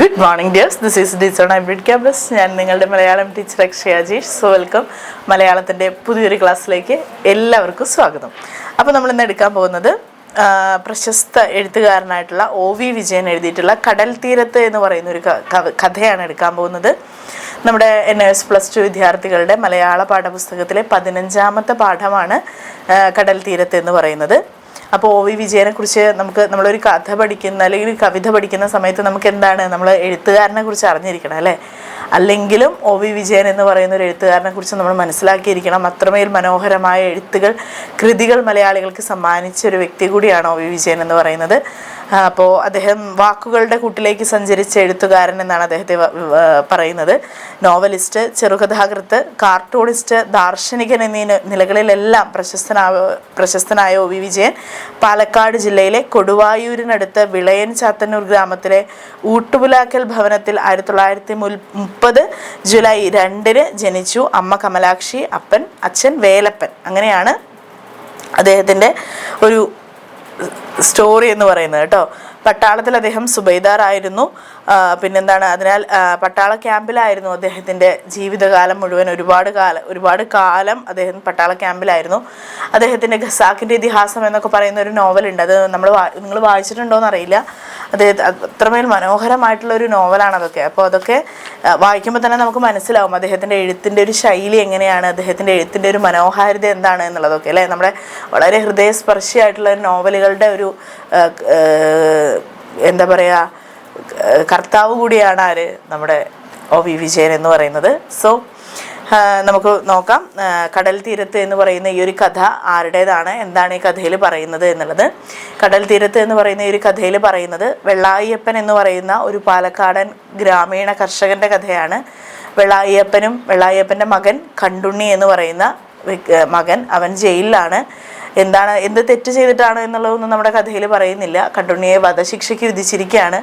Good morning dears this is teacher hybrid campus ഞാൻ നിങ്ങളുടെ Malayalam teacher Akshaya Ajeesh. So welcome മലയാളത്തിന്റെ പുതിയൊരു ക്ലാസ്സിലേക്ക് എല്ലാവർക്കും സ്വാഗതം. അപ്പോൾ നമ്മൾ ഇന്ന് എടുക്കാൻ പോകുന്നത് പ്രശസ്ത എഴുത്തുകാരനായിട്ടുള്ള ഒ വി വിജയൻ എഴുതിയിട്ടുള്ള കടൽ തീരത്ത് എന്ന് പറയുന്ന ഒരു കഥയാണ് എടുക്കാൻ പോകുന്നത്. നമ്മുടെ എൻ എസ് പ്ലസ് ടു വിദ്യാർത്ഥികളുടെ മലയാള പാഠപുസ്തകത്തിലെ പതിനഞ്ചാമത്തെ പാഠമാണ് കടൽ തീരത്ത് എന്ന് പറയുന്നത്. അപ്പോൾ ഒ വി വിജയനെ കുറിച്ച് നമുക്ക് നമ്മളൊരു കഥ പഠിക്കുന്ന അല്ലെങ്കിൽ കവിത പഠിക്കുന്ന സമയത്ത് നമുക്ക് എന്താണ് നമ്മൾ എഴുത്തുകാരനെ കുറിച്ച് അറിഞ്ഞിരിക്കണം അല്ലേ? അല്ലെങ്കിലും ഒ വി വിജയൻ എന്ന് പറയുന്ന ഒരു എഴുത്തുകാരനെ കുറിച്ച് നമ്മൾ മനസ്സിലാക്കിയിരിക്കണം. അത്രമേൽ മനോഹരമായ എഴുത്തുകൾ കൃതികൾ മലയാളികൾക്ക് സമ്മാനിച്ച ഒരു വ്യക്തി കൂടിയാണ് ഒ വി വിജയൻ എന്ന് പറയുന്നത്. അപ്പോൾ അദ്ദേഹം വാക്കുകളുടെ കൂട്ടിലേക്ക് സഞ്ചരിച്ച എഴുത്തുകാരൻ എന്നാണ് അദ്ദേഹത്തെ പറയുന്നത്. നോവലിസ്റ്റ് ചെറുകഥാകൃത്ത് കാർട്ടൂണിസ്റ്റ് ദാർശനികൻ എന്നീ നിലകളിലെല്ലാം പ്രശസ്തനായ പ്രശസ്തനായ ഒ വി വിജയൻ പാലക്കാട് ജില്ലയിലെ കൊടുവായൂരിനടുത്ത് വിളയൻ ചാത്തന്നൂർ ഗ്രാമത്തിലെ ഊട്ടുപുലാക്കൽ ഭവനത്തിൽ ആയിരത്തി തൊള്ളായിരത്തി മുപ്പത് ജൂലൈ രണ്ടിന് ജനിച്ചു. അമ്മ കമലാക്ഷി അപ്പൻ അച്ഛൻ വേലപ്പൻ. അങ്ങനെയാണ് അദ്ദേഹത്തിന്റെ ഒരു സ്റ്റോറി എന്ന് പറയുന്നത് കേട്ടോ. പട്ടാളത്തിൽ അദ്ദേഹം സുബൈദാർ ആയിരുന്നു പിന്നെന്താണ്? അതിനാൽ പട്ടാള ക്യാമ്പിലായിരുന്നു അദ്ദേഹത്തിന്റെ ജീവിതകാലം മുഴുവൻ. ഒരുപാട് കാലം ഒരുപാട് കാലം അദ്ദേഹം പട്ടാള ക്യാമ്പിലായിരുന്നു. അദ്ദേഹത്തിന്റെ ഖസാക്കിന്റെ ഇതിഹാസം എന്നൊക്കെ പറയുന്ന ഒരു നോവലുണ്ട് അത് നമ്മൾ നിങ്ങൾ വായിച്ചിട്ടുണ്ടോ എന്നറിയില്ല. അദ്ദേഹത്തെ അത്രമേൽ മനോഹരമായിട്ടുള്ള ഒരു നോവലാണ് അതൊക്കെ. അപ്പോൾ അതൊക്കെ വായിക്കുമ്പോൾ തന്നെ നമുക്ക് മനസ്സിലാവും അദ്ദേഹത്തിന്റെ എഴുത്തിന്റെ ഒരു ശൈലി എങ്ങനെയാണ് അദ്ദേഹത്തിന്റെ എഴുത്തിന്റെ ഒരു മനോഹാരിത എന്താണ് എന്നുള്ളതൊക്കെ അല്ലേ? നമ്മുടെ വളരെ ഹൃദയസ്പർശിയായിട്ടുള്ള നോവലുകളുടെ ഒരു ആ, എന്താ പറയുക കർത്താവ് കൂടിയാണ് ആര്? നമ്മുടെ ഒ വി വിജയൻ എന്ന് പറയുന്നത്. സോ നമുക്ക് നോക്കാം. കടൽ തീരത്ത് എന്ന് പറയുന്ന ഈ ഒരു കഥ ആരുടേതാണ്? എന്താണ് ഈ കഥയിൽ പറയുന്നത് എന്നുള്ളത്. കടൽ തീരത്ത് എന്ന് പറയുന്ന ഈ ഒരു കഥയിൽ പറയുന്നത് വെള്ളായിയപ്പൻ എന്ന് പറയുന്ന ഒരു പാലക്കാടൻ ഗ്രാമീണ കർഷകന്റെ കഥയാണ്. വെള്ളായിയപ്പനും വെള്ളായിയപ്പന്റെ മകൻ കണ്ടുണ്ണി എന്ന് പറയുന്ന മകൻ അവൻ ജയിലിലാണ്. എന്താണ് എന്ത് തെറ്റ് ചെയ്തിട്ടാണ് എന്നുള്ളതൊന്നും നമ്മുടെ കഥയിൽ പറയുന്നില്ല. കണ്ടുണ്ണിയെ വധശിക്ഷയ്ക്ക് വിധിച്ചിരിക്കുകയാണ്.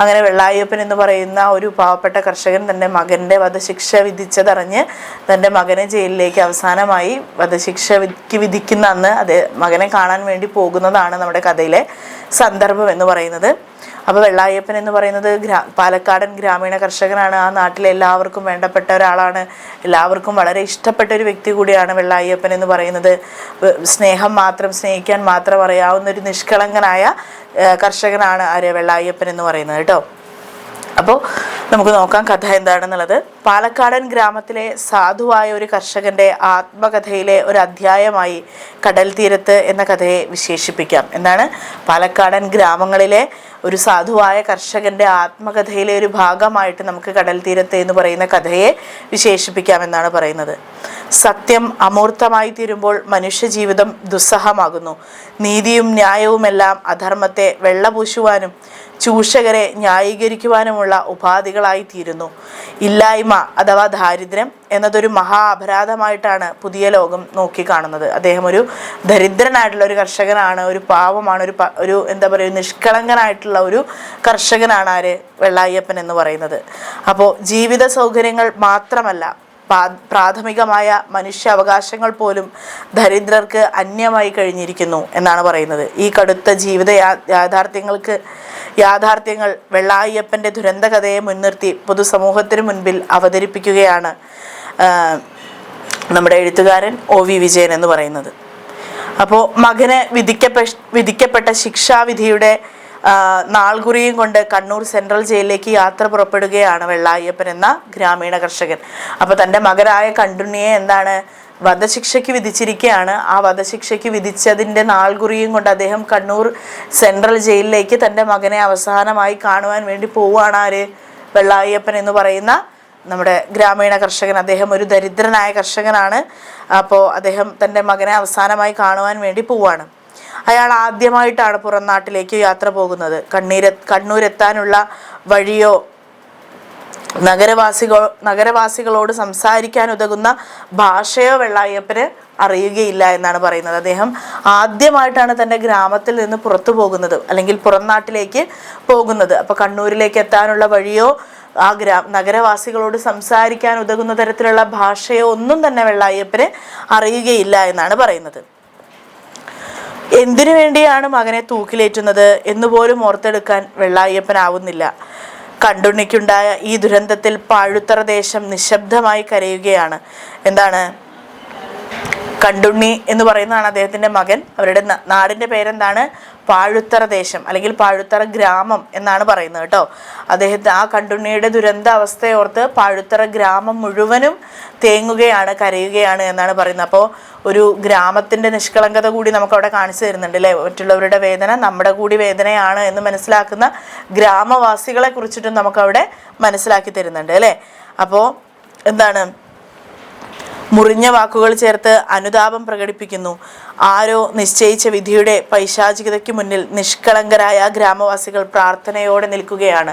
അങ്ങനെ വെള്ളായപ്പൻ എന്ന് പറയുന്ന ഒരു പാവപ്പെട്ട കർഷകൻ തന്റെ മകന്റെ വധശിക്ഷ വിധിച്ചതറിഞ്ഞ് തന്റെ മകനെ ജയിലിലേക്ക് അവസാനമായി വധശിക്ഷയ്ക്ക് വിധിക്കുന്ന അന്ന് അത് മകനെ കാണാൻ വേണ്ടി പോകുന്നതാണ് നമ്മുടെ കഥയിലെ സന്ദർഭം എന്ന് പറയുന്നത്. അപ്പോൾ വെള്ളായപ്പൻ എന്ന് പറയുന്നത് ഗ്രാ പാലക്കാടൻ ഗ്രാമീണ കർഷകനാണ്. ആ നാട്ടിലെ എല്ലാവർക്കും വേണ്ടപ്പെട്ട ഒരാളാണ്. എല്ലാവർക്കും വളരെ ഇഷ്ടപ്പെട്ട ഒരു വ്യക്തി കൂടിയാണ് വെള്ളായപ്പൻ എന്ന് പറയുന്നത്. സ്നേഹം മാത്രം സ്നേഹിക്കാൻ മാത്രം അറിയാവുന്ന ഒരു നിഷ്കളങ്കനായ കർഷകനാണ് ആര്? വെള്ളായപ്പൻ എന്ന് പറയുന്നത് കേട്ടോ. അപ്പോൾ നമുക്ക് നോക്കാം കഥ എന്താണെന്നുള്ളത്. പാലക്കാടൻ ഗ്രാമത്തിലെ സാധുവായ ഒരു കർഷകന്റെ ആത്മകഥയിലെ ഒരു അധ്യായമായി കടൽ തീരത്ത് എന്ന കഥയെ വിശേഷിപ്പിക്കാം. എന്താണ്? പാലക്കാടൻ ഗ്രാമങ്ങളിലെ ഒരു സാധുവായ കർഷകന്റെ ആത്മകഥയിലെ ഒരു ഭാഗമായിട്ട് നമുക്ക് കടൽ തീരത്തെ എന്ന് പറയുന്ന കഥയെ വിശേഷിപ്പിക്കാമെന്നാണ് പറയുന്നത്. സത്യം അമൂർത്തമായി തീരുമ്പോൾ മനുഷ്യജീവിതം ദുസ്സഹമാകുന്നു. നീതിയും ന്യായവുമെല്ലാം അധർമ്മത്തെ വെള്ളപൂശുവാനും ചൂഷകരെ ന്യായീകരിക്കുവാനുമുള്ള ഉപാധികളായി തീരുന്നു ഇല്ലായ്മ അഥവാ ദാരിദ്ര്യം എന്നതൊരു മഹാ അപരാധമായിട്ടാണ് പുതിയ ലോകം നോക്കിക്കാണുന്നത്. അദ്ദേഹം ഒരു ദരിദ്രനായിട്ടുള്ള ഒരു കർഷകനാണ് ഒരു പാവമാണ് ഒരു ഒരു എന്താ പറയുക നിഷ്കളങ്കനായിട്ടുള്ള ഒരു കർഷകനാണ് ആര്? വെള്ളായ്യപ്പൻ എന്ന് പറയുന്നത്. അപ്പോൾ ജീവിത സൗകര്യങ്ങൾ മാത്രമല്ല പ്രാഥമികമായ മനുഷ്യ അവകാശങ്ങൾ പോലും ദരിദ്രർക്ക് അന്യമായി കഴിഞ്ഞിരിക്കുന്നു എന്നാണ് പറയുന്നത്. ഈ കടുത്ത ജീവിത യാഥാർത്ഥ്യങ്ങൾക്ക് യാഥാർത്ഥ്യങ്ങൾ വെള്ളായ്യപ്പന്റെ ദുരന്തകഥയെ മുൻനിർത്തി പൊതുസമൂഹത്തിന് മുൻപിൽ അവതരിപ്പിക്കുകയാണ് നമ്മുടെ എഴുത്തുകാരൻ ഒ വി വിജയൻ എന്ന് പറയുന്നത്. അപ്പോൾ മകന് വിധിക്കപ്പെ വിധിക്കപ്പെട്ട ശിക്ഷാവിധിയുടെ നാൾകുറിയും കൊണ്ട് കണ്ണൂർ സെൻട്രൽ ജയിലിലേക്ക് യാത്ര പുറപ്പെടുകയാണ് വെള്ളായ്യപ്പൻ എന്ന ഗ്രാമീണ കർഷകൻ. അപ്പോൾ തന്റെ മകരായ കണ്ടുണ്ണിയെ എന്താണ് വധശിക്ഷയ്ക്ക് വിധിച്ചിരിക്കുകയാണ് ആ വധശിക്ഷയ്ക്ക് വിധിച്ചതിന്റെ നാൾകുറിയും കൊണ്ട് അദ്ദേഹം കണ്ണൂർ സെൻട്രൽ ജയിലിലേക്ക് തന്റെ മകനെ അവസാനമായി കാണുവാൻ വേണ്ടി പോവുകയാണ് ആര്? വെള്ളായ്യപ്പൻ എന്ന് പറയുന്ന നമ്മുടെ ഗ്രാമീണ കർഷകൻ. അദ്ദേഹം ഒരു ദരിദ്രനായ കർഷകനാണ്. അപ്പോൾ അദ്ദേഹം തന്റെ മകനെ അവസാനമായി കാണുവാൻ വേണ്ടി പോവാണ് അയാൾ ആദ്യമായിട്ടാണ് പുറം നാട്ടിലേക്ക് യാത്ര പോകുന്നത്. കണ്ണീര കണ്ണൂരെത്താനുള്ള വഴിയോ നഗരവാസികൾ നഗരവാസികളോട് സംസാരിക്കാൻ ഉതകുന്ന ഭാഷയോ വെള്ളായപ്പന് അറിയുകയില്ല എന്നാണ് പറയുന്നത്. അദ്ദേഹം ആദ്യമായിട്ടാണ് തന്റെ ഗ്രാമത്തിൽ നിന്ന് പുറത്തു പോകുന്നത് അല്ലെങ്കിൽ പുറം നാട്ടിലേക്ക് പോകുന്നത്. അപ്പോൾ കണ്ണൂരിലേക്ക് എത്താനുള്ള വഴിയോ ആ ഗ്രാ നഗരവാസികളോട് സംസാരിക്കാൻ ഉതകുന്ന തരത്തിലുള്ള ഭാഷയോ ഒന്നും തന്നെ വെള്ളായപ്പന് അറിയുകയില്ല എന്നാണ് പറയുന്നത്. എന്തിനു വേണ്ടിയാണ് മകനെ തൂക്കിലേറ്റുന്നത് എന്നുപോലും ഓർത്തെടുക്കാൻ വെള്ളായ്യപ്പനാവുന്നില്ല. കണ്ടുണ്ണിക്കുണ്ടായ ഈ ദുരന്തത്തിൽ പാഴുത്തറ ദേശം നിശബ്ദമായി കരയുകയാണ്. എന്താണ്? കണ്ടുണ്ണി എന്ന് പറയുന്നതാണ് അദ്ദേഹത്തിന്റെ മകൻ. അവരുടെ നാടിന്റെ പേരെന്താണ്? പാഴുത്തറ ദേശം അല്ലെങ്കിൽ പാഴുത്തറ ഗ്രാമം എന്നാണ് പറയുന്നത് കേട്ടോ. അദ്ദേഹത്തെ ആ കണ്ടുണ്ണിയുടെ ദുരന്ത അവസ്ഥയോർത്ത് പാഴുത്തറ ഗ്രാമം മുഴുവനും തേങ്ങുകയാണ് കരയുകയാണ് എന്നാണ് പറയുന്നത്. അപ്പോൾ ഒരു ഗ്രാമത്തിന്റെ നിഷ്കളങ്കത കൂടി നമുക്ക് അവിടെ കാണിച്ചു തരുന്നുണ്ട് അല്ലേ? മറ്റുള്ളവരുടെ വേദന നമ്മുടെ കൂടി വേദനയാണ് എന്ന് മനസ്സിലാക്കുന്ന ഗ്രാമവാസികളെ കുറിച്ചിട്ടും നമുക്കവിടെ മനസ്സിലാക്കി തരുന്നുണ്ട് അല്ലേ? അപ്പോൾ എന്താണ്? മുറിഞ്ഞ വാക്കുകൾ ചേർത്ത് അനുതാപം പ്രകടിപ്പിക്കുന്നു. ആരോ നിശ്ചയിച്ച വിധിയുടെ പൈശാചികതയ്ക്ക് മുന്നിൽ നിഷ്കളങ്കരായ ഗ്രാമവാസികൾ പ്രാർത്ഥനയോടെ നിൽക്കുകയാണ്.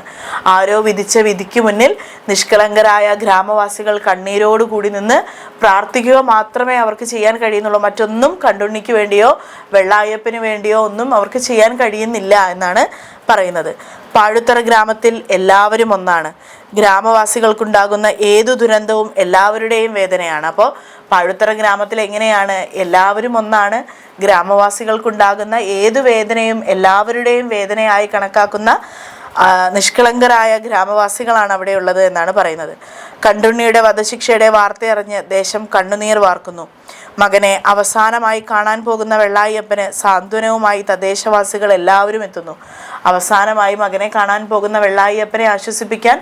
ആരോ വിധിച്ച വിധിക്ക് മുന്നിൽ നിഷ്കളങ്കരായ ഗ്രാമവാസികൾ കണ്ണീരോടുകൂടി നിന്ന് പ്രാർത്ഥിക്കുക മാത്രമേ അവർക്ക് ചെയ്യാൻ കഴിയുന്നുള്ളൂ. മറ്റൊന്നും കണ്ടുണ്ണിക്ക് വേണ്ടിയോ വെള്ളായപ്പന് വേണ്ടിയോ ഒന്നും അവർക്ക് ചെയ്യാൻ കഴിയുന്നില്ല എന്നാണ് പറയുന്നത്. പാഴുത്തറ ഗ്രാമത്തിൽ എല്ലാവരും ഒന്നാണ്. ഗ്രാമവാസികൾക്കുണ്ടാകുന്ന ഏതു ദുരന്തവും എല്ലാവരുടെയും വേദനയാണ്. അപ്പോൾ പാഴുത്തറ ഗ്രാമത്തിൽ എങ്ങനെയാണ് എല്ലാവരും ഒന്നാണ്? ഗ്രാമവാസികൾക്കുണ്ടാകുന്ന ഏതു വേദനയും എല്ലാവരുടെയും വേദനയായി കണക്കാക്കുന്ന നിഷ്കളങ്കരായ ഗ്രാമവാസികളാണ് അവിടെയുള്ളത് എന്നാണ് പറയുന്നത്. കണ്ടുണ്ണിയുടെ വധശിക്ഷയുടെ വാർത്തയറിഞ്ഞ് ദേശം കണ്ണുനീർ വാർക്കുന്നു. മകനെ അവസാനമായി കാണാൻ പോകുന്ന വെള്ളായിയപ്പന് സാന്ത്വനവുമായി തദ്ദേശവാസികൾ എല്ലാവരും എത്തുന്നു. അവസാനമായി മകനെ കാണാൻ പോകുന്ന വെള്ളായിയപ്പനെ ആശ്വസിപ്പിക്കാൻ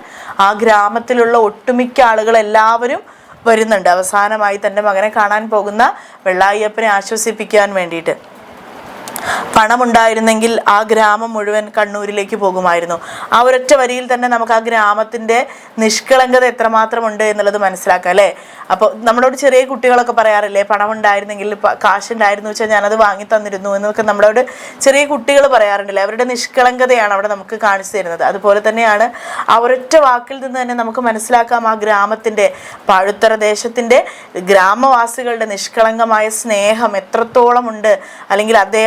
ആ ഗ്രാമത്തിലുള്ള ഒട്ടുമിക്ക ആളുകൾ എല്ലാവരും വരുന്നുണ്ട്. അവസാനമായി തന്റെ മകനെ കാണാൻ പോകുന്ന വെള്ളായിയപ്പനെ ആശ്വസിപ്പിക്കാൻ വേണ്ടിയിട്ട്. പണമുണ്ടായിരുന്നെങ്കിൽ ആ ഗ്രാമം മുഴുവൻ കണ്ണൂരിലേക്ക് പോകുമായിരുന്നു. ആ ഒരൊറ്റ വരിയിൽ തന്നെ നമുക്ക് ആ ഗ്രാമത്തിന്റെ നിഷ്കളങ്കത എത്രമാത്രം ഉണ്ട് എന്നുള്ളത് മനസ്സിലാക്കാം അല്ലേ? അപ്പോൾ നമ്മളോട് ചെറിയ കുട്ടികളൊക്കെ പറയാറില്ലേ പണം ഉണ്ടായിരുന്നെങ്കിൽ പ- കാശുണ്ടായിരുന്നു വെച്ചാൽ ഞാനത് വാങ്ങി തന്നിരുന്നു എന്നൊക്കെ നമ്മളോട് ചെറിയ കുട്ടികൾ പറയാറുണ്ടല്ലേ? അവരുടെ നിഷ്കളങ്കതയാണ് അവിടെ നമുക്ക് കാണിച്ചു തരുന്നത്. അതുപോലെ തന്നെയാണ് ആ ഒരൊറ്റ വാക്കിൽ നിന്ന് തന്നെ നമുക്ക് മനസ്സിലാക്കാം ആ ഗ്രാമത്തിന്റെ പാഴുത്തറ ദേശത്തിന്റെ ഗ്രാമവാസികളുടെ നിഷ്കളങ്കമായ സ്നേഹം എത്രത്തോളം ഉണ്ട് അല്ലെങ്കിൽ അതേ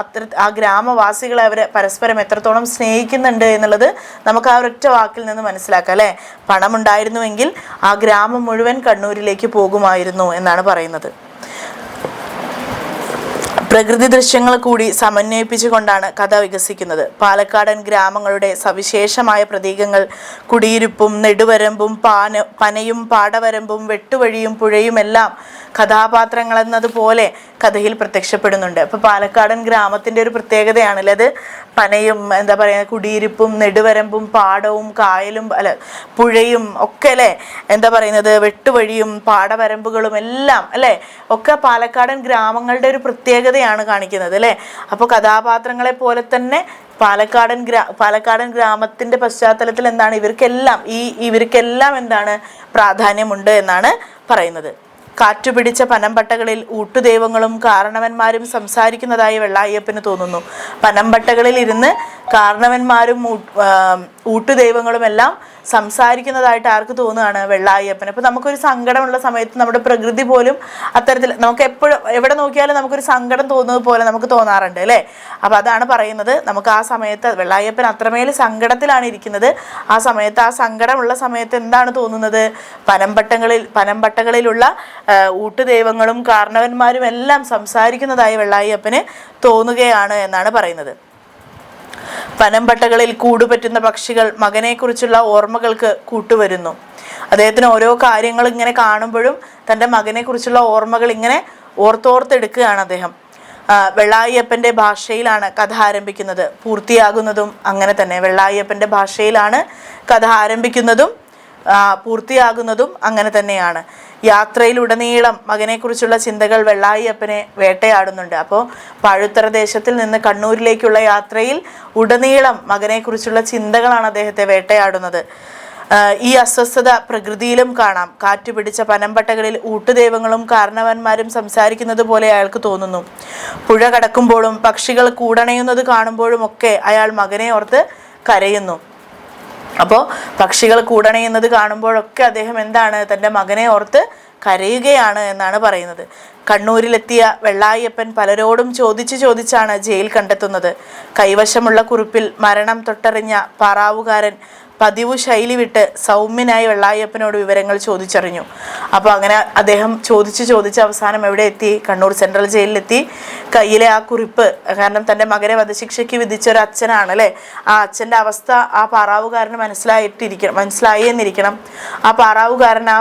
അത്ര ആ ഗ്രാമവാസികളെ അവരെ പരസ്പരം എത്രത്തോളം സ്നേഹിക്കുന്നുണ്ട് എന്നുള്ളത് നമുക്ക് ആ ഒരൊറ്റ വാക്കിൽ നിന്ന് മനസ്സിലാക്കാം അല്ലേ? പണമുണ്ടായിരുന്നുവെങ്കിൽ ആ ഗ്രാമം മുഴുവൻ കണ്ണൂരിലേക്ക് പോകുമായിരുന്നു എന്നാണ് പറയുന്നത്. പ്രകൃതി ദൃശ്യങ്ങൾ കൂടി സമന്വയിപ്പിച്ചുകൊണ്ടാണ് കഥ വികസിക്കുന്നത്. പാലക്കാടൻ ഗ്രാമങ്ങളുടെ സവിശേഷമായ പ്രതീകങ്ങൾ കുടിയിരുപ്പും നെടുവരമ്പും പാന പനയും പാടവരമ്പും വെട്ടുവഴിയും പുഴയുമെല്ലാം കഥാപാത്രങ്ങൾ എന്നതുപോലെ കഥയിൽ പ്രത്യക്ഷപ്പെടുന്നുണ്ട്. അപ്പോൾ പാലക്കാടൻ ഗ്രാമത്തിന്റെ ഒരു പ്രത്യേകതയാണല്ലേ അത്? പനയും എന്താ പറയുക കുടിയിരിപ്പും നെടുവരമ്പും പാടവും കായലും അല്ല പുഴയും ഒക്കെ അല്ലേ? എന്താ പറയുന്നത്? വെട്ടുവഴിയും പാടവരമ്പുകളും എല്ലാം അല്ലേ? ഒക്കെ പാലക്കാടൻ ഗ്രാമങ്ങളുടെ ഒരു പ്രത്യേകതയാണ് കാണിക്കുന്നത് അല്ലേ? അപ്പോൾ കഥാപാത്രങ്ങളെ പോലെ തന്നെ പാലക്കാടൻ ഗ്രാ പാലക്കാടൻ ഗ്രാമത്തിന്റെ പശ്ചാത്തലത്തിൽ എന്താണ്? ഇവർക്കെല്ലാം ഈ ഇവർക്കെല്ലാം എന്താണ് പ്രാധാന്യമുണ്ട് എന്നാണ് പറയുന്നത്. കാറ്റുപിടിച്ച പനമ്പട്ടകളിൽ ഊട്ടുദൈവങ്ങളും കാരണവന്മാരും സംസാരിക്കുന്നതായി വെള്ളായ്യപ്പന് തോന്നുന്നു. പനമ്പട്ടകളിൽ ഇരുന്ന് കാരണവന്മാരും ഊട്ടുദൈവങ്ങളും എല്ലാം സംസാരിക്കുന്നതായിട്ട് ആർക്ക് തോന്നുകയാണ് വെള്ളായ്യപ്പന്? അപ്പോൾ നമുക്കൊരു സങ്കടമുള്ള സമയത്ത് നമ്മുടെ പ്രകൃതി പോലും അത്തരത്തിൽ നമുക്ക് എപ്പോഴും എവിടെ നോക്കിയാലും നമുക്കൊരു സങ്കടം തോന്നുന്നത് പോലെ നമുക്ക് തോന്നാറുണ്ട് അല്ലേ? അപ്പോൾ അതാണ് പറയുന്നത്. നമുക്ക് ആ സമയത്ത് വെള്ളായ്യപ്പൻ അത്രമേൽ സങ്കടത്തിലാണ് ഇരിക്കുന്നത്. ആ സമയത്ത് ആ സങ്കടമുള്ള സമയത്ത് എന്താണ് തോന്നുന്നത്? പനമ്പട്ടങ്ങളിൽ പനമ്പട്ടകളിലുള്ള ഊട്ടുദൈവങ്ങളും കാരണവന്മാരും എല്ലാം സംസാരിക്കുന്നതായി വെള്ളായിയപ്പന് തോന്നുകയാണ് എന്നാണ് പറയുന്നത്. പനമ്പട്ടകളിൽ കൂടുപറ്റുന്ന പക്ഷികൾ മകനെക്കുറിച്ചുള്ള ഓർമ്മകൾക്ക് കൂട്ടുവരുന്നു. അദ്ദേഹത്തിന് ഓരോ കാര്യങ്ങൾ ഇങ്ങനെ കാണുമ്പോഴും തന്റെ മകനെക്കുറിച്ചുള്ള ഓർമ്മകൾ ഇങ്ങനെ ഓർത്തോർത്തെടുക്കുകയാണ് അദ്ദേഹം. വെള്ളായിയപ്പന്റെ ഭാഷയിലാണ് കഥ ആരംഭിക്കുന്നത്. പൂർത്തിയാകുന്നതും അങ്ങനെ തന്നെ. വെള്ളായിയപ്പന്റെ ഭാഷയിലാണ് കഥ ആരംഭിക്കുന്നതും പൂർത്തിയാകുന്നതും അങ്ങനെ തന്നെയാണ്. യാത്രയിലുടനീളം മകനെക്കുറിച്ചുള്ള ചിന്തകൾ വെള്ളായിയപ്പനെ വേട്ടയാടുന്നുണ്ട്. അപ്പോൾ പഴുത്തറ ദേശത്തിൽ നിന്ന് കണ്ണൂരിലേക്കുള്ള യാത്രയിൽ ഉടനീളം മകനെക്കുറിച്ചുള്ള ചിന്തകളാണ് അദ്ദേഹത്തെ വേട്ടയാടുന്നത്. ഈ അസ്വസ്ഥത പ്രകൃതിയിലും കാണാം. കാറ്റു പിടിച്ച പനമ്പട്ടകളിൽ ഊട്ടുദൈവങ്ങളും കാരണവന്മാരും സംസാരിക്കുന്നത് പോലെ അയാൾക്ക് തോന്നുന്നു. പുഴ കടക്കുമ്പോഴും പക്ഷികൾ കൂടണയുന്നത് കാണുമ്പോഴും ഒക്കെ അയാൾ മകനെ ഓർത്ത് കരയുന്നു. അപ്പോൾ പക്ഷികൾ കൂടണയുന്നത് കാണുമ്പോഴൊക്കെ അദ്ദേഹം എന്താണ് തന്റെ മകനെ ഓർത്ത് കരയുകയാണ് എന്നാണ് പറയുന്നത്. കണ്ണൂരിലെത്തിയ വെള്ളായപ്പൻ പലരോടും ചോദിച്ചു ചോദിച്ചാണ് ജയിൽ കണ്ടെത്തുന്നത്. കൈവശമുള്ള കുറിപ്പിൽ മരണം തൊട്ടറിഞ്ഞ പാറാവുകാരൻ പതിവ് ശൈലി വിട്ട് സൗമ്യനായി വെള്ളായപ്പനോട് വിവരങ്ങൾ ചോദിച്ചറിഞ്ഞു. അപ്പോൾ അങ്ങനെ അദ്ദേഹം ചോദിച്ച് ചോദിച്ച് അവസാനം എവിടെ എത്തി? കണ്ണൂർ സെൻട്രൽ ജയിലിലെത്തി. കയ്യിലെ ആ കുറിപ്പ് കാരണം തന്റെ മകനെ വധശിക്ഷയ്ക്ക് വിധിച്ച ഒരു അച്ഛനാണ് അല്ലേ? ആ അച്ഛന്റെ അവസ്ഥ ആ പാറാവുകാരന് മനസ്സിലായിട്ടിരിക്കണം മനസ്സിലായി എന്നിരിക്കണം. ആ പാറാവുകാരൻ ആ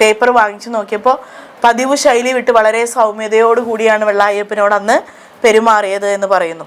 പേപ്പർ വാങ്ങിച്ചു നോക്കിയപ്പോൾ പതിവ് ശൈലി വിട്ട് വളരെ സൗമ്യതയോടു കൂടിയാണ് വെള്ളായപ്പനോട് അന്ന് പെരുമാറിയത് എന്ന് പറയുന്നു.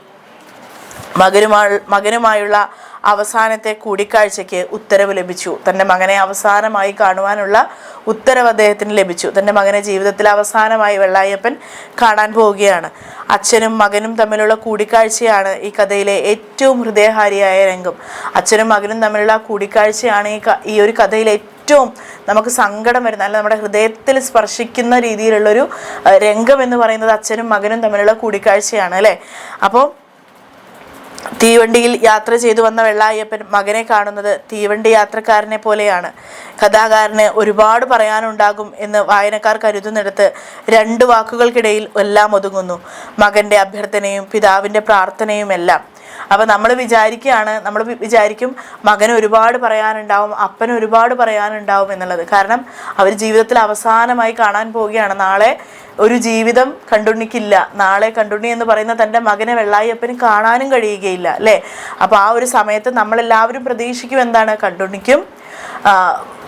മകനുമായി മകനുമായുള്ള അവസാനത്തെ കൂടിക്കാഴ്ചയ്ക്ക് ഉത്തരവ് ലഭിച്ചു. തന്റെ മകനെ അവസാനമായി കാണുവാനുള്ള ഉത്തരവ് അദ്ദേഹത്തിന് ലഭിച്ചു. തന്റെ മകനെ ജീവിതത്തിൽ അവസാനമായി വെള്ളായപ്പൻ കാണാൻ പോവുകയാണ്. അച്ഛനും മകനും തമ്മിലുള്ള കൂടിക്കാഴ്ചയാണ് ഈ കഥയിലെ ഏറ്റവും ഹൃദയഹാരിയായ രംഗം. അച്ഛനും മകനും തമ്മിലുള്ള കൂടിക്കാഴ്ചയാണ് ഈ ഈ ഒരു കഥയിലെ ഏറ്റവും നമുക്ക് സങ്കടം വരുന്ന അല്ല നമ്മുടെ ഹൃദയത്തിൽ സ്പർശിക്കുന്ന രീതിയിലുള്ളൊരു രംഗം എന്ന് പറയുന്നത് അച്ഛനും മകനും തമ്മിലുള്ള കൂടിക്കാഴ്ചയാണ് അല്ലേ? അപ്പോൾ തീവണ്ടിയിൽ യാത്ര ചെയ്തു വന്ന വെള്ളായപ്പൻ മകനെ കാണുന്നത് തീവണ്ടി യാത്രക്കാരനെ പോലെയാണ്. കഥാകാരന് ഒരുപാട് പറയാനുണ്ടാകും എന്ന് വായനക്കാർ കരുതുന്നിടത്ത് രണ്ട് വാക്കുകൾക്കിടയിൽ എല്ലാം ഒതുങ്ങുന്നു. മകന്റെ അഭ്യർത്ഥനയും പിതാവിന്റെ പ്രാർത്ഥനയും എല്ലാം. അപ്പോൾ നമ്മൾ വിചാരിക്കുകയാണ് നമ്മൾ വിചാരിക്കും മകൻ ഒരുപാട് പറയാനുണ്ടാവും അപ്പന് ഒരുപാട് പറയാനുണ്ടാവും എന്നുള്ളത്. കാരണം അവർ ജീവിതത്തിൽ അവസാനമായി കാണാൻ പോവുകയാണ്. നാളെ ഒരു ജീവിതം കണ്ടുണ്ണിക്കില്ല. നാളെ കണ്ടുണ്ണി എന്ന് പറയുന്ന തന്റെ മകനെ വെള്ളായപ്പന് കാണാനും കഴിയുകയില്ല അല്ലേ? അപ്പോൾ ആ ഒരു സമയത്ത് നമ്മളെല്ലാവരും പ്രതീക്ഷിക്കും എന്താണ്? കണ്ടുണ്ണിക്കും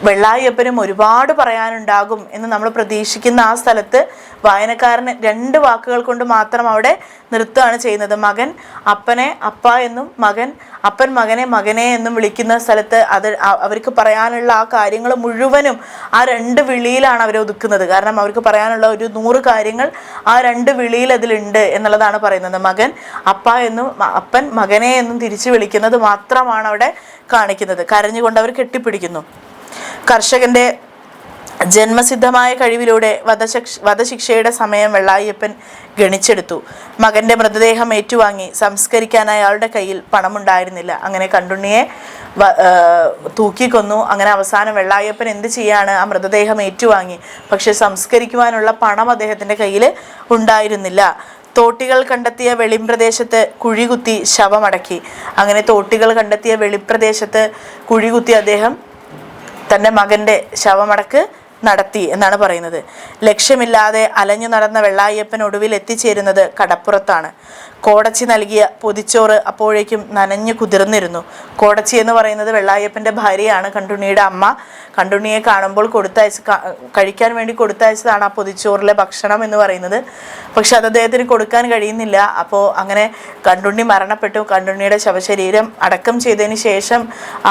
വെള്ളായപ്പനും ഒരുപാട് പറയാനുണ്ടാകും എന്ന് നമ്മൾ പ്രതീക്ഷിക്കുന്ന ആ സ്ഥലത്ത് വായനക്കാരന് രണ്ട് വാക്കുകൾ കൊണ്ട് മാത്രം അവിടെ നിർത്തുകയാണ് ചെയ്യുന്നത്. മകൻ അപ്പനെ അപ്പ എന്നും മകൻ അപ്പൻ മകനെ മകനെ എന്നും വിളിക്കുന്ന സ്ഥലത്ത് അത് അവർക്ക് പറയാനുള്ള ആ കാര്യങ്ങൾ മുഴുവനും ആ രണ്ട് വിളിയിലാണ് അവരെ ഒതുക്കുന്നത്. കാരണം അവർക്ക് പറയാനുള്ള ഒരു നൂറ് കാര്യങ്ങൾ ആ രണ്ട് വിളിയിൽ അതിലുണ്ട് എന്നുള്ളതാണ് പറയുന്നത്. മകൻ അപ്പ എന്നും അപ്പൻ മകനെ എന്നും തിരിച്ചു വിളിക്കുന്നത് മാത്രമാണ് അവിടെ കാണിക്കുന്നത്. കരഞ്ഞുകൊണ്ട് അവർ കെട്ടിപ്പിടിക്കുന്നു. കർഷകന്റെ ജന്മസിദ്ധമായ കഴിവിലൂടെ വധശിക്ഷ വധശിക്ഷയുടെ സമയം വെള്ളായപ്പൻ ഗണിച്ചെടുത്തു. മകന്റെ മൃതദേഹം ഏറ്റുവാങ്ങി സംസ്കരിക്കാൻ അയാളുടെ കയ്യിൽ പണമുണ്ടായിരുന്നില്ല. അങ്ങനെ കണ്ടുണ്ണിയെ തൂക്കിക്കൊന്നു. അങ്ങനെ അവസാനം വെള്ളായപ്പൻ എന്ത് ചെയ്യാണ്? ആ മൃതദേഹം ഏറ്റുവാങ്ങി. പക്ഷെ സംസ്കരിക്കുവാനുള്ള പണം അദ്ദേഹത്തിന്റെ കയ്യിൽ ഉണ്ടായിരുന്നില്ല. തോട്ടികൾ കണ്ടെത്തിയ വെളിംപ്രദേശത്ത് കുഴികുത്തി ശവമടക്കി. അങ്ങനെ തോട്ടികൾ കണ്ടെത്തിയ വെളിപ്രദേശത്ത് കുഴികുത്തി അദ്ദേഹം തന്റെ മകന്റെ ശവമടക്ക് നടത്തി എന്നാണ് പറയുന്നത്. ലക്ഷ്യമില്ലാതെ അലഞ്ഞു നടന്ന വെള്ളായപ്പൻ ഒടുവിൽ എത്തിച്ചേരുന്നത് കടപ്പുറത്താണ്. കോടച്ചി നൽകിയ പൊതിച്ചോറ് അപ്പോഴേക്കും നനഞ്ഞു കുതിർന്നിരുന്നു. കോടച്ചി എന്ന് പറയുന്നത് വെള്ളായപ്പന്റെ ഭാര്യയാണ് കണ്ടുണ്ണിയുടെ അമ്മ. കണ്ടുണ്ണിയെ കാണുമ്പോൾ കൊടുത്തയച്ച് കഴിക്കാൻ വേണ്ടി കൊടുത്തയച്ചതാണ് ആ പൊതിച്ചോറിലെ ഭക്ഷണം എന്ന് പറയുന്നത്. പക്ഷെ അത് അദ്ദേഹത്തിന് കൊടുക്കാൻ കഴിയുന്നില്ല. അപ്പോൾ അങ്ങനെ കണ്ടുണ്ണി മരണപ്പെട്ടു. കണ്ടുണ്ണിയുടെ ശവശരീരം അടക്കം ചെയ്തതിന് ശേഷം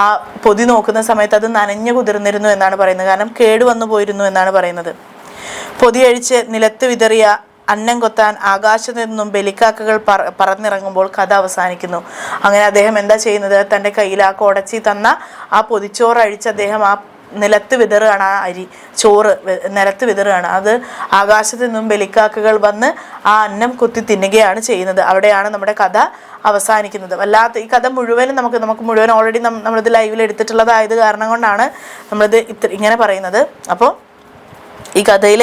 ആ പൊതി നോക്കുന്ന സമയത്ത് അത് നനഞ്ഞു കുതിർന്നിരുന്നു എന്നാണ് പറയുന്നത്. കാരണം കേടുവന്നു പോയിരുന്നു എന്നാണ് പറയുന്നത്. പൊതിയഴിച്ച് നിലത്ത് വിതറിയ അന്നം കൊത്താൻ ആകാശത്തു നിന്നും ബലിക്കാക്കകൾ പറ പറന്നിറങ്ങുമ്പോൾ കഥ അവസാനിക്കുന്നു. അങ്ങനെ അദ്ദേഹം എന്താ ചെയ്യുന്നത്? തന്റെ കയ്യിൽ ആ കോടച്ചി തന്ന ആ പൊതിച്ചോറ് അഴിച്ച് അദ്ദേഹം ആ നിലത്ത് വിതറുകയാണ് ആ അരി ചോറ് നിലത്ത് വിതറുകയാണ്. അത് ആകാശത്തു നിന്നും ബലിക്കാക്കകൾ വന്ന് ആ അന്നം കുത്തി തിന്നുകയാണ് ചെയ്യുന്നത്. അവിടെയാണ് നമ്മുടെ കഥ അവസാനിക്കുന്നത്. വല്ലാത്ത ഈ കഥ മുഴുവനും നമുക്ക് നമുക്ക് മുഴുവൻ ഓൾറെഡി നമ്മളിത് ലൈവിൽ എടുത്തിട്ടുള്ളതായത് കാരണം കൊണ്ടാണ് നമ്മളിത് ഇത്ര ഇങ്ങനെ പറയുന്നത്. അപ്പോൾ ഈ കഥയിൽ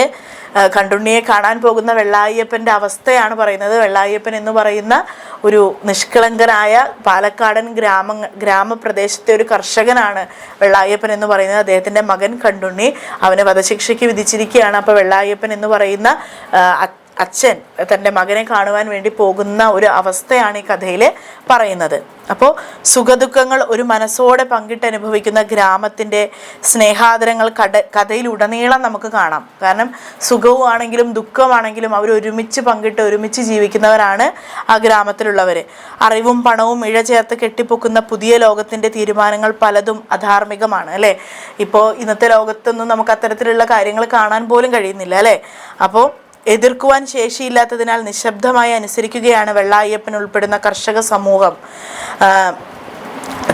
കണ്ടുണ്ണിയെ കാണാൻ പോകുന്ന വെള്ളായ്യപ്പന്റെ അവസ്ഥയാണ് പറയുന്നത്. വെള്ളായ്യപ്പൻ എന്ന് പറയുന്ന ഒരു നിഷ്കളങ്കനായ പാലക്കാടൻ ഗ്രാമ ഗ്രാമപ്രദേശത്തെ ഒരു കർഷകനാണ് വെള്ളായ്യപ്പൻ എന്ന് പറയുന്നത്. അദ്ദേഹത്തിന്റെ മകൻ കണ്ടുണ്ണി അവനെ വധശിക്ഷയ്ക്ക് വിധിച്ചിരിക്കുകയാണ്. അപ്പോൾ വെള്ളായ്യപ്പൻ എന്ന് പറയുന്ന അച്ഛൻ തന്റെ മകനെ കാണുവാൻ വേണ്ടി പോകുന്ന ഒരു അവസ്ഥയാണ് ഈ കഥയിൽ പറയുന്നത്. അപ്പോൾ സുഖദുഃഖങ്ങൾ ഒരു മനസ്സോടെ പങ്കിട്ട് അനുഭവിക്കുന്ന ഗ്രാമത്തിന്റെ സ്നേഹാദരങ്ങൾ കട കഥയിലുടനീളം നമുക്ക് കാണാം. കാരണം സുഖവും ആണെങ്കിലും ദുഃഖമാണെങ്കിലും അവർ ഒരുമിച്ച് പങ്കിട്ട് ഒരുമിച്ച് ജീവിക്കുന്നവരാണ് ആ ഗ്രാമത്തിലുള്ളവർ അറിവും പണവും ഇഴ ചേർത്ത് കെട്ടിപ്പൊക്കുന്ന പുതിയ ലോകത്തിന്റെ തീരുമാനങ്ങൾ പലതും അധാർമികമാണ് അല്ലേ? ഇപ്പോൾ ഇന്നത്തെ ലോകത്തൊന്നും നമുക്ക് അത്തരത്തിലുള്ള കാര്യങ്ങൾ കാണാൻ പോലും കഴിയുന്നില്ല അല്ലേ? അപ്പോൾ എതിർക്കുവാൻ ശേഷിയില്ലാത്തതിനാൽ നിശബ്ദമായി അനുസരിക്കുകയാണ് വെള്ളായ്യപ്പൻ ഉൾപ്പെടുന്ന കർഷക സമൂഹം.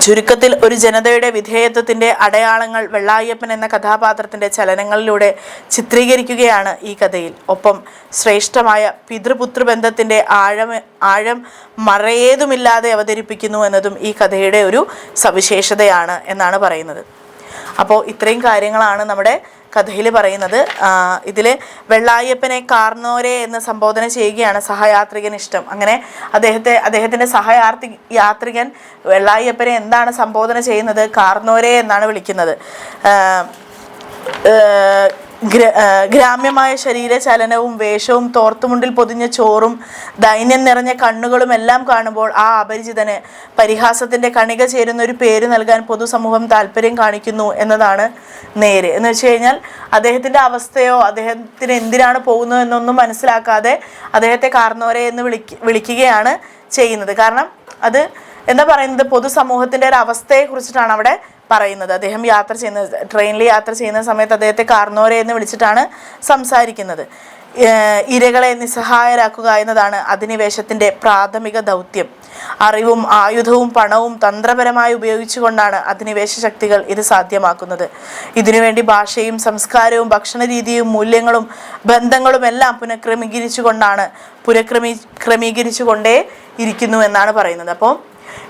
ചുരുക്കത്തിൽ ഒരു ജനതയുടെ വിധേയത്വത്തിന്റെ അടയാളങ്ങൾ വെള്ളായ്യപ്പൻ എന്ന കഥാപാത്രത്തിന്റെ ചലനങ്ങളിലൂടെ ചിത്രീകരിക്കുകയാണ് ഈ കഥയിൽ. ഒപ്പം ശ്രേഷ്ഠമായ പിതൃപുത്ര ബന്ധത്തിന്റെ ആഴം ആഴം മറയേതുമില്ലാതെ അവതരിപ്പിക്കുന്നു എന്നതും ഈ കഥയുടെ ഒരു സവിശേഷതയാണ് എന്നാണ് പറയുന്നത്. അപ്പോൾ ഇത്രയും കാര്യങ്ങളാണ് നമ്മുടെ കഥയിൽ പറയുന്നത് ഇതിൽ വെള്ളായപ്പനെ കാർന്നോരെ എന്ന് സംബോധന ചെയ്യുകയാണ് സഹയാത്രികൻ ഇഷ്ടം. അങ്ങനെ അദ്ദേഹത്തെ അദ്ദേഹത്തിന്റെ സഹയാത്രി യാത്രികൻ വെള്ളായപ്പനെ എന്താണ് സംബോധന ചെയ്യുന്നത്? കാർന്നോരെ എന്നാണ് വിളിക്കുന്നത്. ഗ്രാമ്യമായ ശരീര ചലനവും വേഷവും തോർത്തുമുണ്ടിൽ പൊതിഞ്ഞ ചോറും ദൈന്യം നിറഞ്ഞ കണ്ണുകളും എല്ലാം കാണുമ്പോൾ ആ അപരിചിതന് പരിഹാസത്തിന്റെ കണിക ചേരുന്ന ഒരു പേര് നൽകാൻ പൊതുസമൂഹം താല്പര്യം കാണിക്കുന്നു എന്നതാണ് നേര്. എന്ന് വെച്ച് കഴിഞ്ഞാൽ അദ്ദേഹത്തിന്റെ അവസ്ഥയോ അദ്ദേഹത്തിന് എന്തിനാണ് പോകുന്നത് എന്നൊന്നും മനസ്സിലാക്കാതെ അദ്ദേഹത്തെ കാർന്നോരെ എന്ന് വിളിക്ക വിളിക്കുകയാണ് ചെയ്യുന്നത്. കാരണം അത് എന്താ പറയുന്നത്? പൊതുസമൂഹത്തിന്റെ ഒരു അവസ്ഥയെ കുറിച്ചിട്ടാണ് അവിടെ പറയുന്നത്. അദ്ദേഹം യാത്ര ചെയ്യുന്ന ട്രെയിനിൽ യാത്ര ചെയ്യുന്ന സമയത്ത് അദ്ദേഹത്തെ കാർന്നോരെ എന്ന് വിളിച്ചിട്ടാണ് സംസാരിക്കുന്നത്. ഇരകളെ നിസ്സഹായരാക്കുക എന്നതാണ് അധിനിവേശത്തിന്റെ പ്രാഥമിക ദൗത്യം. അറിവും ആയുധവും പണവും തന്ത്രപരമായി ഉപയോഗിച്ചുകൊണ്ടാണ് അധിനിവേശ ശക്തികൾ ഇത് സാധ്യമാക്കുന്നത്. ഇതിനുവേണ്ടി ഭാഷയും സംസ്കാരവും ഭക്ഷണരീതിയും മൂല്യങ്ങളും ബന്ധങ്ങളും എല്ലാം പുനഃക്രമീകരിച്ചുകൊണ്ടാണ് പുനഃക്രമീ ക്രമീകരിച്ചുകൊണ്ടേ ഇരിക്കുന്നു എന്നാണ് പറയുന്നത്. അപ്പോൾ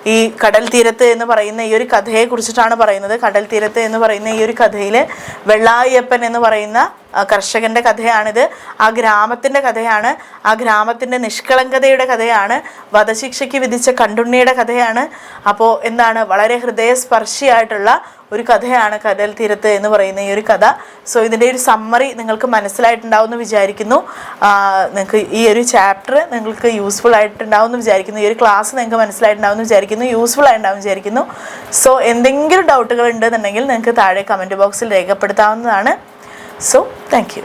ഈ കടൽ തീരത്ത് എന്ന് പറയുന്ന ഈ ഒരു കഥയെ കുറിച്ചിട്ടാണ് പറയുന്നത്. കടൽ തീരത്ത് എന്ന് പറയുന്ന ഈ ഒരു കഥയിൽ വെള്ളായപ്പൻ എന്ന് പറയുന്ന കർഷകന്റെ കഥയാണിത്. ആ ഗ്രാമത്തിന്റെ കഥയാണ്. ആ ഗ്രാമത്തിന്റെ നിഷ്കളങ്കതയുടെ കഥയാണ്. വധശിക്ഷയ്ക്ക് വിധിച്ച കണ്ടുണ്ണിയുടെ കഥയാണ്. അപ്പോൾ എന്താണ്? വളരെ ഹൃദയസ്പർശിയായിട്ടുള്ള ഒരു കഥയാണ് കടൽ തീരത്ത് എന്ന് പറയുന്ന ഈ ഒരു കഥ. സോ ഇതിന്റെ ഒരു സമ്മറി നിങ്ങൾക്ക് മനസ്സിലായിട്ടുണ്ടാവും എന്ന് വിചാരിക്കുന്നു നിങ്ങൾക്ക് ഈ ഒരു ചാപ്റ്റർ നിങ്ങൾക്ക് യൂസ്ഫുൾ ആയിട്ടുണ്ടാവും എന്ന് വിചാരിക്കുന്നു. ഈ ഒരു ക്ലാസ് നിങ്ങൾക്ക് മനസ്സിലായിട്ടുണ്ടാവും എന്ന് വിചാരിക്കുന്നു. യൂസ്ഫുൾ ആയിട്ടുണ്ടാവും വിചാരിക്കുന്നു. സോ എന്തെങ്കിലും ഡൗട്ടുകൾ ഉണ്ടെന്നുണ്ടെങ്കിൽ നിങ്ങൾക്ക് താഴെ കമന്റ് ബോക്സിൽ രേഖപ്പെടുത്താവുന്നതാണ്. So thank